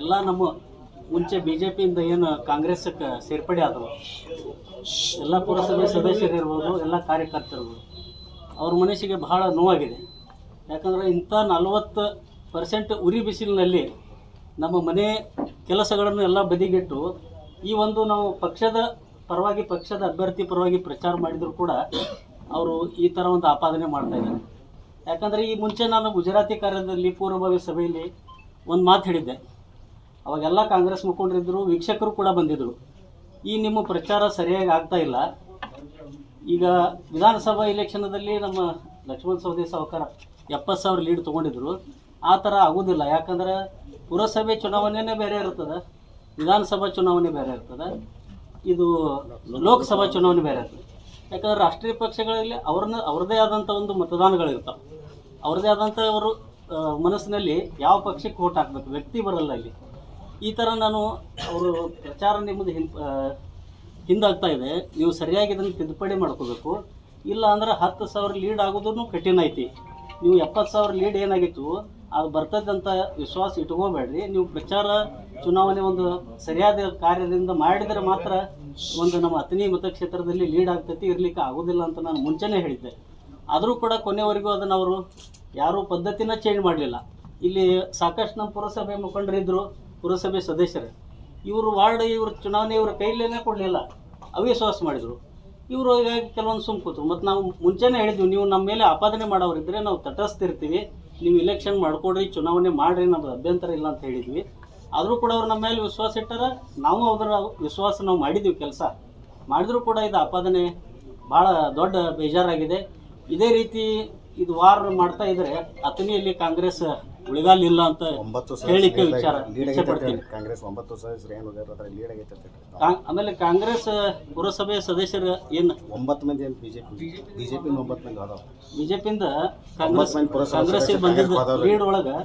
ಎಲ್ಲ ನಮ್ಮ ಮುಂಚೆ ಬಿ ಜೆ ಪಿಯಿಂದ ಏನು ಕಾಂಗ್ರೆಸ್ಗೆ ಸೇರ್ಪಡೆ ಆದವು. ಎಲ್ಲ ಪುರಸಭೆ ಸದಸ್ಯರು ಇರ್ಬೋದು, ಎಲ್ಲ ಕಾರ್ಯಕರ್ತರು ಇರ್ಬೋದು. ಅವ್ರ ಮನಸ್ಸಿಗೆ ಬಹಳ ನೋವಾಗಿದೆ. ಯಾಕಂದರೆ ಇಂಥ ನಲವತ್ತು ಪರ್ಸೆಂಟ್ ಉರಿ ಬಿಸಿಲಿನಲ್ಲಿ ನಮ್ಮ ಮನೆ ಕೆಲಸಗಳನ್ನು ಎಲ್ಲ ಬದಿಗಿಟ್ಟು ಈ ಒಂದು ನಾವು ಪಕ್ಷದ ಪರವಾಗಿ, ಪಕ್ಷದ ಅಭ್ಯರ್ಥಿ ಪರವಾಗಿ ಪ್ರಚಾರ ಮಾಡಿದರೂ ಕೂಡ ಅವರು ಈ ಥರ ಒಂದು ಆಪಾದನೆ ಮಾಡ್ತಾ ಇದ್ದಾರೆ. ಯಾಕಂದರೆ ಈ ಮುಂಚೆ ನಾನು ಗುಜರಾತಿ ಕಾರ್ಯದಲ್ಲಿ ಪೂರ್ವಭಾವಿ ಸಭೆಯಲ್ಲಿ ಒಂದು ಮಾತು ಹೇಳಿದ್ದೆ. ಅವಾಗೆಲ್ಲ ಕಾಂಗ್ರೆಸ್ ಮುಖಂಡರಿದ್ದರು ವೀಕ್ಷಕರು ಕೂಡ ಬಂದಿದ್ದರು ಈ ನಿಮ್ಮ ಪ್ರಚಾರ ಸರಿಯಾಗಿ ಆಗ್ತಾ ಇಲ್ಲ. ಈಗ ವಿಧಾನಸಭಾ ಇಲೆಕ್ಷನ್ದಲ್ಲಿ ನಮ್ಮ ಲಕ್ಷ್ಮಣ ಸವದಿ ಸಾವುಕಾರ ಎಪ್ಪತ್ತು ಸಾವಿರ ಲೀಡ್ ತೊಗೊಂಡಿದ್ರು. ಆ ಥರ ಆಗೋದಿಲ್ಲ. ಯಾಕಂದ್ರೆ ಪುರಸಭೆ ಚುನಾವಣೆನೇ ಬೇರೆ ಇರ್ತದೆ, ವಿಧಾನಸಭಾ ಚುನಾವಣೆ ಬೇರೆ ಇರ್ತದೆ, ಇದು ಲೋಕಸಭಾ ಚುನಾವಣೆ ಬೇರೆ ಇರ್ತದೆ. ಯಾಕಂದ್ರೆ ರಾಷ್ಟ್ರೀಯ ಪಕ್ಷಗಳಲ್ಲಿ ಅವ್ರನ್ನ, ಅವ್ರದ್ದೇ ಆದಂಥ ಒಂದು ಮತದಾನಗಳಿರ್ತಾವೆ. ಅವ್ರದ್ದೇ ಆದಂಥ ಅವರು ಮನಸ್ಸಿನಲ್ಲಿ ಯಾವ ಪಕ್ಷಕ್ಕೆ ಓಟ್ ಹಾಕ್ಬೇಕು? ವ್ಯಕ್ತಿ ಬರಲ್ಲ ಇಲ್ಲಿ ಈ ಥರ ನಾನು ಅವರು ಪ್ರಚಾರ ನಿಮ್ಮದು ಹಿಂ ಹಿಂದಾಗ್ತಾ ಇದೆ. ನೀವು ಸರಿಯಾಗಿ ಇದನ್ನು ತಿದ್ದುಪಡಿ ಮಾಡ್ಕೋಬೇಕು. ಇಲ್ಲ ಅಂದ್ರೆ ಹತ್ತು ಸಾವಿರ ಲೀಡ್ ಆಗೋದನ್ನು ಕಠಿಣ ಐತಿ. ನೀವು ಎಪ್ಪತ್ತು ಸಾವಿರ ಲೀಡ್ ಏನಾಗಿತ್ತು, ಅದು ಬರ್ತದಂತ ವಿಶ್ವಾಸ ಇಟ್ಕೋಬೇಡ್ರಿ. ನೀವು ಪ್ರಚಾರ ಚುನಾವಣೆ ಒಂದು ಸರಿಯಾದ ಕಾರ್ಯದಿಂದ ಮಾಡಿದರೆ ಮಾತ್ರ ಒಂದು ನಮ್ಮ ಅತನಿ ಮತಕ್ಷೇತ್ರದಲ್ಲಿ ಲೀಡ್ ಆಗ್ತೈತಿ, ಇರ್ಲಿಕ್ಕೆ ಆಗೋದಿಲ್ಲ ಅಂತ ನಾನು ಮುಂಚೆನೇ ಹೇಳಿದ್ದೆ. ಆದರೂ ಕೂಡ ಕೊನೆವರೆಗೂ ಅದನ್ನು ಅವರು ಯಾರೂ ಪದ್ಧತಿನ ಚೇಂಜ್ ಮಾಡಲಿಲ್ಲ. ಇಲ್ಲಿ ಸಾಕಷ್ಟು ನಮ್ಮ ಪುರಸಭೆ ಮುಖಂಡರಿದ್ದರು ಪುರಸಭೆ ಸದಸ್ಯರು, ಇವರು ವಾರ್ಡ್, ಇವರು ಚುನಾವಣೆ, ಇವರ ಕೈಲೇನೆ ಕೊಡಲಿಲ್ಲ. ಅವಿಶ್ವಾಸ ಮಾಡಿದರು. ಇವರು ಹೀಗಾಗಿ ಕೆಲವೊಂದು ಸುಮ್ ಕೂತರು. ಮತ್ತು ನಾವು ಮುಂಚೆನೇ ಹೇಳಿದ್ವಿ, ನೀವು ನಮ್ಮ ಮೇಲೆ ಆಪಾದನೆ ಮಾಡೋರಿದ್ದರೆ ನಾವು ತಟಸ್ಥಿರ್ತೀವಿ. ನೀವು ಇಲೆಕ್ಷನ್ ಮಾಡ್ಕೊಡ್ರಿ, ಚುನಾವಣೆ ಮಾಡಿರಿ, ನಮ್ದು ಅಭ್ಯಂತರ ಇಲ್ಲ ಅಂತ ಹೇಳಿದ್ವಿ. ಆದರೂ ಕೂಡ ಅವ್ರು ನಮ್ಮ ಮೇಲೆ ವಿಶ್ವಾಸ ಇಟ್ಟಾರ. ನಾವು ಅದರ ವಿಶ್ವಾಸ ನಾವು ಮಾಡಿದ್ದೀವಿ ಕೆಲಸ. ಮಾಡಿದರೂ ಕೂಡ ಇದು ಆಪಾದನೆ ಭಾಳ ದೊಡ್ಡ ಬೇಜಾರಾಗಿದೆ. ಇದೇ ರೀತಿ ಇದು ವಾರ ಮಾಡ್ತಾ ಇದ್ದರೆ ಅತನಿಯಲ್ಲಿ ಕಾಂಗ್ರೆಸ್ ಉಳಿಗಾಲಿಲ್ಲ ಅಂತ ಹೇಳಿಕೆ ವಿಚಾರ ಕಾಂಗ್ರೆಸ್ ಒಂಬತ್ತು ಸದಸ್ಯರು ಏನು ಆಮೇಲೆ ಕಾಂಗ್ರೆಸ್ ಪುರಸಭೆ ಸದಸ್ಯರು ಏನು? ಒಂಬತ್ತು ಮಂದಿ ಬಿಜೆಪಿ? ಬಿಜೆಪಿ ಒಂಬತ್ತು ಮಂದಿ ಅದಾವ ಬಿಜೆಪಿಯಿಂದ ಕಾಂಗ್ರೆಸ್ ಲೀಡ್ ಒಳಗೆ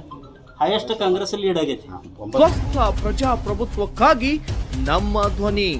ಹೈಯೆಸ್ಟ್ ಕಾಂಗ್ರೆಸ್ ಲೀಡ್ ಆಗೈತಿ. ಪ್ರಜಾಪ್ರಭುತ್ವಕ್ಕಾಗಿ ನಮ್ಮ ಧ್ವನಿ.